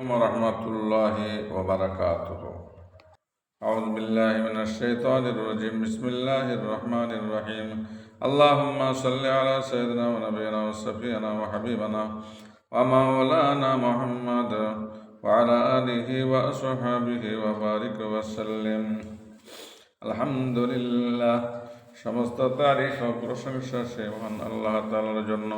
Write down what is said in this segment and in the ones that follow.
ورحمة الله وبركاته أعوذ بالله من الشيطان الرجيم بسم الله الرحمن الرحيم اللهم صل على سيدنا ونبينا وصفينا وحبيبنا ومولانا محمد وعلى آله وأصحابه وبارك وسلم আলহামদুলিল্লাহ সমস্ত তারিফ ও প্রশংসা সে মহান আল্লাহ তালার জন্য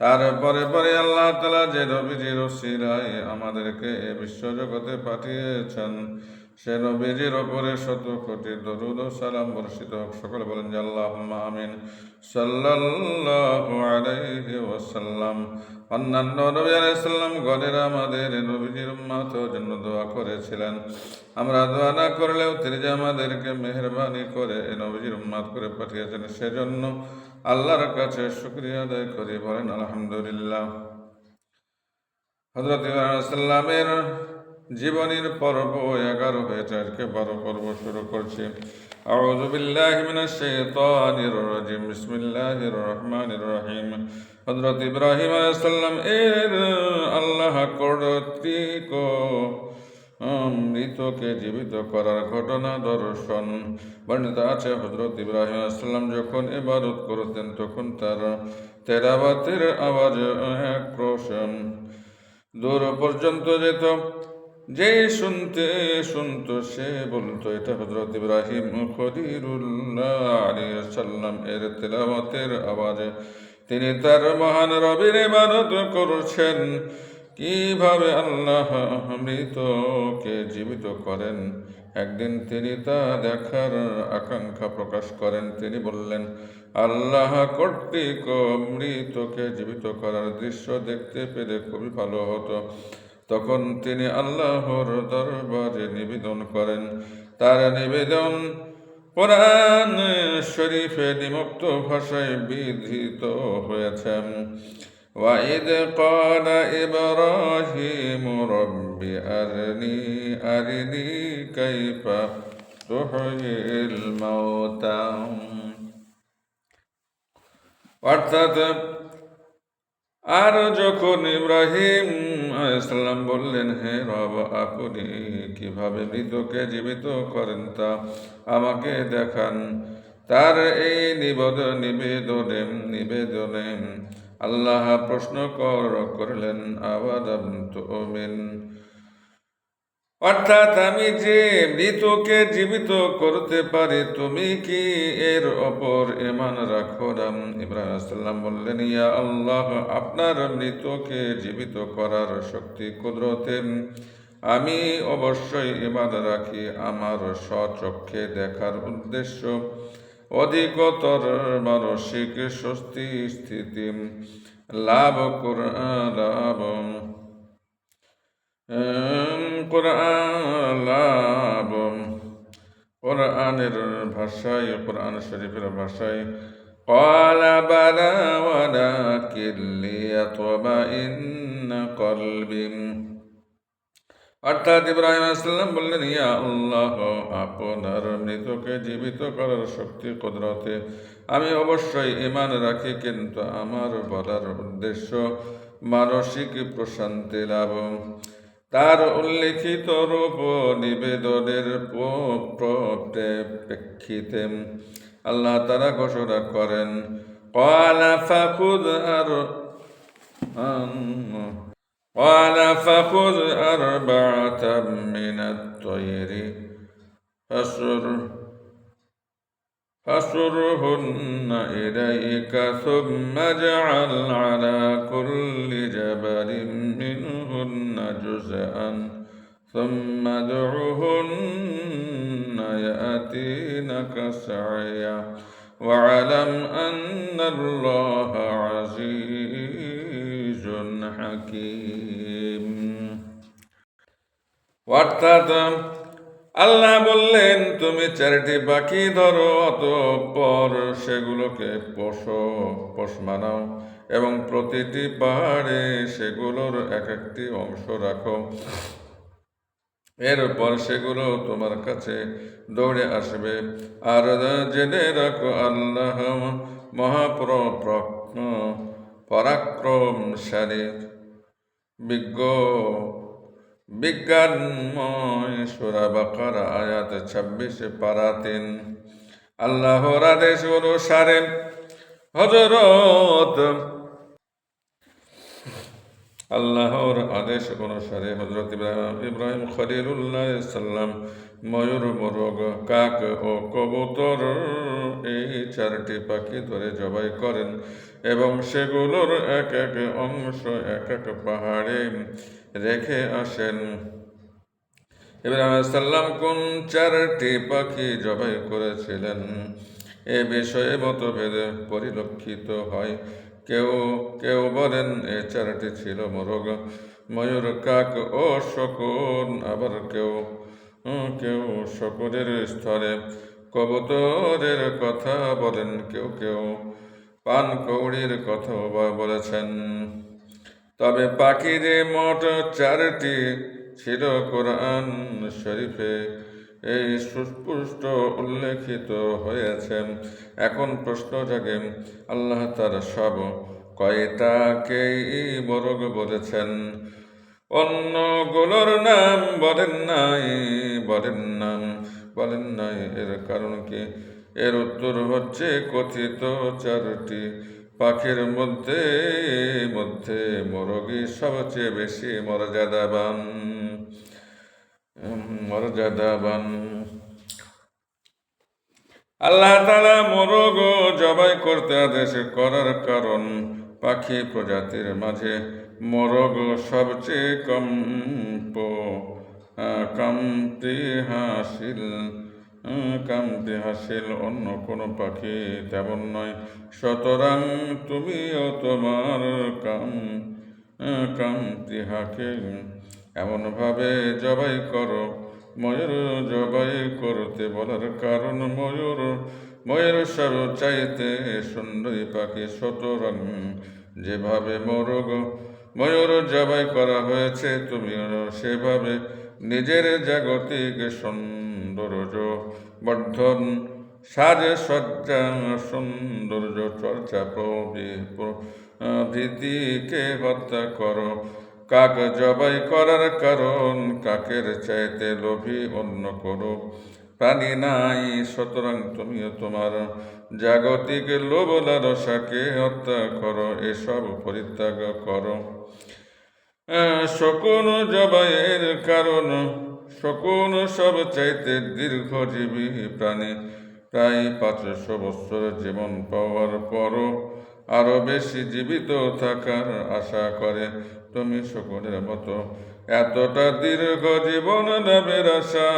তারপরে পরে আল্লাহ তালা যে রবিজির সিরাই আমাদেরকে বিশ্বজগতে পাঠিয়েছেন। সে নবীজির ওপরে শত কোটি দরুদ ও সালাম বর্ষিত হোক। সকলে বলেন যে আল্লাহ আমিন। সাল্লাল্লাহু আলাইহি ওয়াসাল্লাম। অন্যান্য নবী আলাইসাল্লাম গণের আমাদের নবীজির উম্মাত জন্য দোয়া করেছিলেন। আমরা দোয়া না করলেও তিনি যে আমাদেরকে মেহরবানি করে এই নবীজির উম্মাত করে পাঠিয়েছেন, সেজন্য আল্লাহর কাছে শুক্রিয়া আদায় করি। বলেন, আলহামদুলিল্লাহ। হজরত সাল্লামের জীবনীর পর্ব এগারো হয়েছে আজকে বারো পর্ব শুরু করছি أعوذ بالله من الشيطان الرجيم بسم الله الرحمن الرحيم হজরত ইব্রাহিম আলাইসাল্লাম এর আল্লাহ কর্তৃক মৃতকে জীবিত করার ঘটনা দর্শন বর্ণিত আছে হজরত ইব্রাহিম আলাইসাল্লাম যখন ইবাদত করতেন তখন তার তেরাবাতের আওয়াজ এক ক্রোশন দূর পর্যন্ত যেত যে শুনতে শুনতো সে বলতো, এটা হজরত ইব্রাহিম খদিরুল্লাহ সাল্লাম এর তেলাওয়াতের আওয়াজে। তিনি তার মহান রবির ইবাদত করছেন। কীভাবে আল্লাহ মৃতকে জীবিত করেন? একদিন তিনি তা দেখার আকাঙ্ক্ষা প্রকাশ করেন। তিনি বললেন, আল্লাহ কর্তৃক মৃতকে জীবিত করার দৃশ্য দেখতে পেলে খুবই ভালো হতো। তখন তিনি আল্লাহর দরবারে নিবেদন করেন তার নিবেদন কোরআন শরীফে নিমুক্ত ভাষায় বিধিত হয়েছেন وإذ قال إبراهيم رب أرني أرني كيف تحيي الموتى অর্থাৎ আর যখন ইব্রাহিম ইসলাম বললেন, হে রব, আপনি কীভাবে মৃতকে জীবিত করেন তা আমাকে দেখান। তার এই নিবেদ, নিবেদনে নিবেদনে আল্লাহ প্রশ্ন কর, করলেন আবাদ তুমিন? অর্থাৎ আমি যে মৃতকে জীবিত করতে পারি, তুমি কি এর ওপর এমান রাখো রাম ইব্রাহিম বললেন, ইয়া আল্লাহ, আপনার মৃতকে জীবিত করার শক্তি কুদরতে। আমি অবশ্যই ইমান রাখি, আমার স্বচক্ষে দেখার উদ্দেশ্য অধিকতর মানসিক স্বস্তি স্থিতি। লাভ লাভ কোরআন লাভ কোরআনের ভাষায় কোরআন শরীফের ভাষায় قال بلى ولكن ليطمئن قلبي অর্থাৎ ইব্রাহিম আসসালাম বললেন ইয়া আল্লাহ আপনার মৃতকে জীবিত করার শক্তি কুদরতে আমি অবশ্যই ইমান রাখি কিন্তু আমার বলার উদ্দেশ্য মানসিক প্রশান্তি লাভ তার উল্লেখিত রূপ নিবেদনের প্রেক্ষিতে আল্লাহ তারা ঘোষণা করেন قال فخذ أر قال فخذ أربعة من الطير فسر فصرهن إليك ثم اجعل على كل جبل منهن جزءا ثم ادعهن يأتينك سعيا واعلم أن الله عزيز حكيم অর্থাৎ আল্লাহ বললেন, তুমি চারটি পাখি ধরো, অতঃপর সেগুলোকে পোষ পোষ মানাও এবং প্রতিটি পাহাড়ে সেগুলোর এক একটি অংশ রাখো। এরপর সেগুলো তোমার কাছে দৌড়ে আসবে। আর জেনে রাখো, আল্লাহ মহাপ্র পরাক্রমশালী, বিজ্ঞ বিজ্ঞানময় সুরা বাকার, আয়াত ছাব্বিশে, পারা তিন। আল্লাহর অনুসারে হজরত আল্লাহর আদেশ অনুসারে হজরত ইব্রাহিম ইব্রাহিম খলিলুল্লাহ সাল্লাম ময়ূর, মোরগ, কাক ও কবুতর এই চারটি পাখি ধরে জবাই করেন এবং সেগুলোর এক এক অংশ, এক এক পাহাড়ে রেখে আসেন। ইব্রাহিম সাল্লাম কোন চারটি পাখি জবাই করেছিলেন? এ বিষয়ে মতভেদ পরিলক্ষিত হয়। কেউ কেউ বলেন, এ চারটি ছিল মোরগ, ময়ূর, কাক ও শকুন। আবার কেউ কেউ শকুনের স্তরে কবুতরের কথা বলেন কেউ কেউ। পান কৌড়ির কথাও বলেছেন। তবে পাখির মোট চারটি ছিল কোরআন শরীফে। এই সুস্পষ্ট উল্লেখিত হয়েছে। এখন প্রশ্ন জাগে, আল্লাহ তার সব কয়টাকেই বরগ বলেছেন? অন্যগুলোর নাম বলেন নাই, বলেন নাম বলেন নাই। এর কারণ কি? এর উত্তর হচ্ছে কথিত চারটি। পাখির মধ্যে মধ্যে মোরগই সবচেয়ে বেশি মর্যাদাবান। মর্যাদাবান। আল্লাহ তালা মোরগ জবাই করতে আদেশ করার কারণ পাখি প্রজাতির মাঝে মোরগ সবচেয়ে কম কামতি হাসিল কামতি হাসিল অন্য কোনো পাখি তেমন নয়। সুতরাং তুমিও তোমার কাম কামতি হাকে এমনভাবে জবাই করো। ময়ূর জবাই করতে বলার কারণ ময়ূর ময়ূর সব চাইতে সুন্দরী পাখি সুতরাং যেভাবে মোরগ, ময়ূর জবাই করা হয়েছে তুমিও সেভাবে নিজের জাগতিক সৌন্দর্য বর্ধন, সাজে সজ্জা সৌন্দর্য, চর্চা প্রভৃ- প্রভৃতিকে হত্যা করো। কাক জবাই করার কারণ, কাকের চাইতে লোভী অন্য করো। প্রাণী নাই, সুতরাং তুমিও তোমার জাগতিক লোভ লালসাকে হত্যা করো, এসব পরিত্যাগ করো। শকুন জবাইয়ের কারণ, শকুন সব চাইতে দীর্ঘজীবী প্রাণী। প্রায় পাঁচশো বছর জীবন পাওয়ার পরও আরও বেশি জীবিত থাকার আশা করে তুমি শকুনের মতো। এতটা দীর্ঘ জীবন লাভের আশা,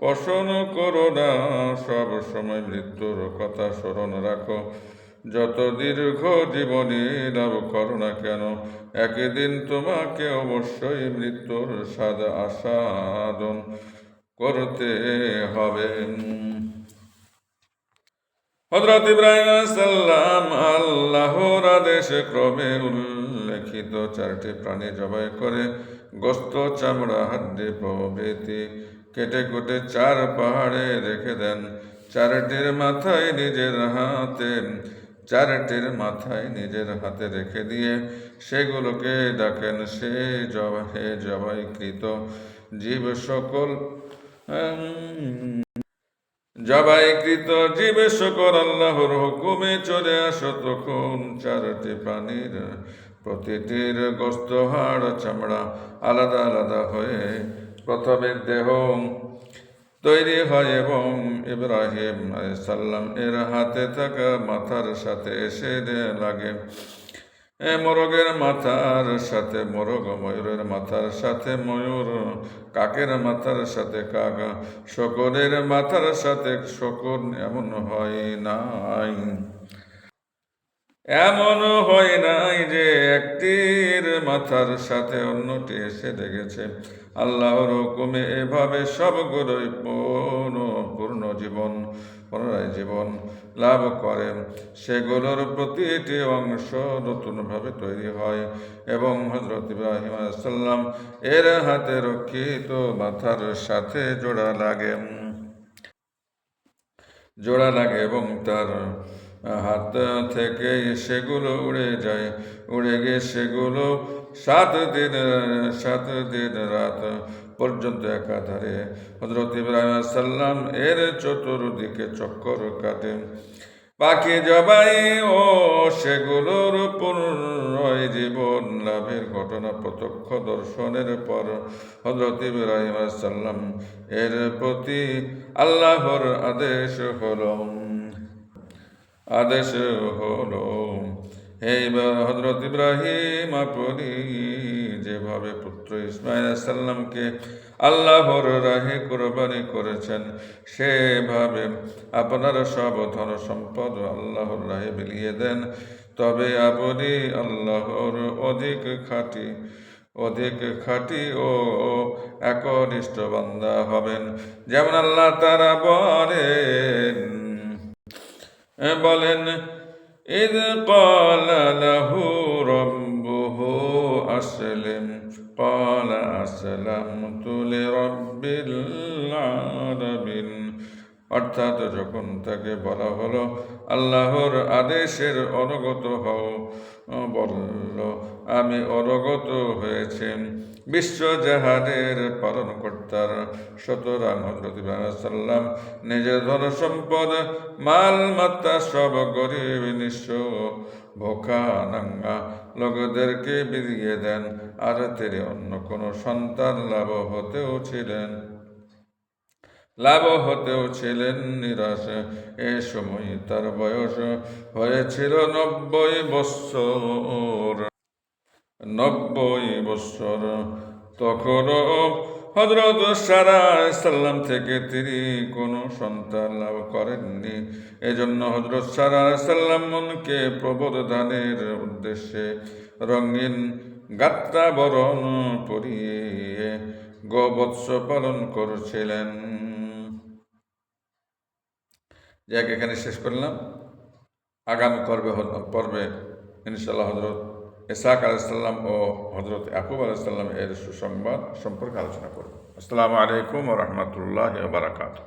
পোষণ করো না, সব সময় মৃত্যুর কথা স্মরণ রাখো। যত দীর্ঘ জীবনী লাভ করো না কেন, একদিন তোমাকে অবশ্যই মৃত্যুর স্বাদ আসাদন করতে হবে। হজরত ইব্রাহিম সাল্লাম আল্লাহর আদেশে ক্রমে উল্লেখিত চারটি প্রাণী জবাই করে গোস্ত, চামড়া, হাড্ডি প্রভৃতি কেটে কুটে চার পাহাড়ে রেখে দেন। চারটির মাথায় নিজের হাতে চারটির মাথায় নিজের হাতে রেখে দিয়ে সেগুলোকে ডাকেন সে জবাই জবাইকৃত জীব সকল জবাইকৃত জীবে শকর আল্লাহর হুকুমে চলে আসো তখন। চারটি প্রাণীর প্রতিটির গোস্ত, হাড়, চামড়া আলাদা আলাদা হয়ে প্রথমে দেহ তৈরি হয় এবং ইব্রাহিম আলাইসাল্লাম এর হাতে থাকা মাথার সাথে এসে লাগে। মোরগের মাথার সাথে মোরগ, ময়ূরের মাথার সাথে ময়ূর, কাকের মাথার সাথে কাক শকরের মাথার সাথে শকর এমন হয় নাই। এমন হয় নাই যে একটির মাথার সাথে অন্যটি এসে দেখেছে আল্লাহর হুকুমে এভাবে সবগুলোই পূর্ণ জীবন, পুনরায় জীবন লাভ করে। সেগুলোর প্রতিটি অংশ নতুনভাবে তৈরি হয় এবং হজরত ইব্রাহিম সাল্লাম এর হাতে রক্ষিত মাথার সাথে জোড়া লাগে। জোড়া লাগে এবং তার হাত থেকে সেগুলো উড়ে যায়, উড়ে গিয়ে সেগুলো সাত দিন সাত দিন রাত পর্যন্ত একাধারে। হজরত ইব্রাহিম সাল্লাম এর চতুর্দিকে চক্কর কাটে। পাখি জবাই ও সেগুলোর পুনরায় জীবন লাভের ঘটনা প্রত্যক্ষ দর্শনের পর হজরত ইব্রাহিম সাল্লাম এর প্রতি আল্লাহর আদেশ হল। আদেশ হলো, এইবার হজরত ইব্রাহিম আপনি যেভাবে পুত্র ইসমাইল সাল্লামকে আল্লাহর রাহে কোরবানি করেছেন, সেভাবে আপনার সব ধন সম্পদ আল্লাহর রাহে বিলিয়ে দেন। তবে আপনি আল্লাহর অধিক খাঁটি অধিক খাঁটি ও একনিষ্ঠ বান্দা হবেন। যেমন আল্লাহ তারা বলেন বলেন إذ قال له ربه أسلم قال أسلمت لرب العالمين অর্থাৎ যখন তাকে বলা হলো, আল্লাহর আদেশের অনুগত হও। বলল, আমি অনুগত হয়েছেন বিশ্বজাহাদের পালনকর্তার সুতরাং হজরত সাল্লাম নিজের ধন সম্পদ মাল, মাত্রা সব গরিব, নিঃস্ব, ভোকা, নাঙ্গা লোকদেরকে বিলিয়ে দেন। আর তিনি অন্য কোনো সন্তান লাভ হতেও ছিলেন। লাভ হতেও ছিলেন নিরাশ। এ সময় তার বয়স হয়েছিল নব্বই বৎসর। নব্বই বৎসর। তখনও হজরত সারা সাল্লাম থেকে তিনি কোনো সন্তান লাভ করেননি। এজন্য হজরত সারা সাল্লাম মনকে প্রবোধানের উদ্দেশ্যে রঙিন গাত্রাবরণ পরিয়ে গোবৎস পালন করছিলেন। যাক, এখানে শেষ করলাম। আগামী পর্বে পর্বে ইনশাল্লাহ হজরত ইসাক আলাইসাল্লাম ও হজরত ইয়াকুব আলাইসাল্লাম এর সুসংবাদ সম্পর্কে আলোচনা করব। আসসালামু আলাইকুম ও রহমতুল্লাহ বারাকাতু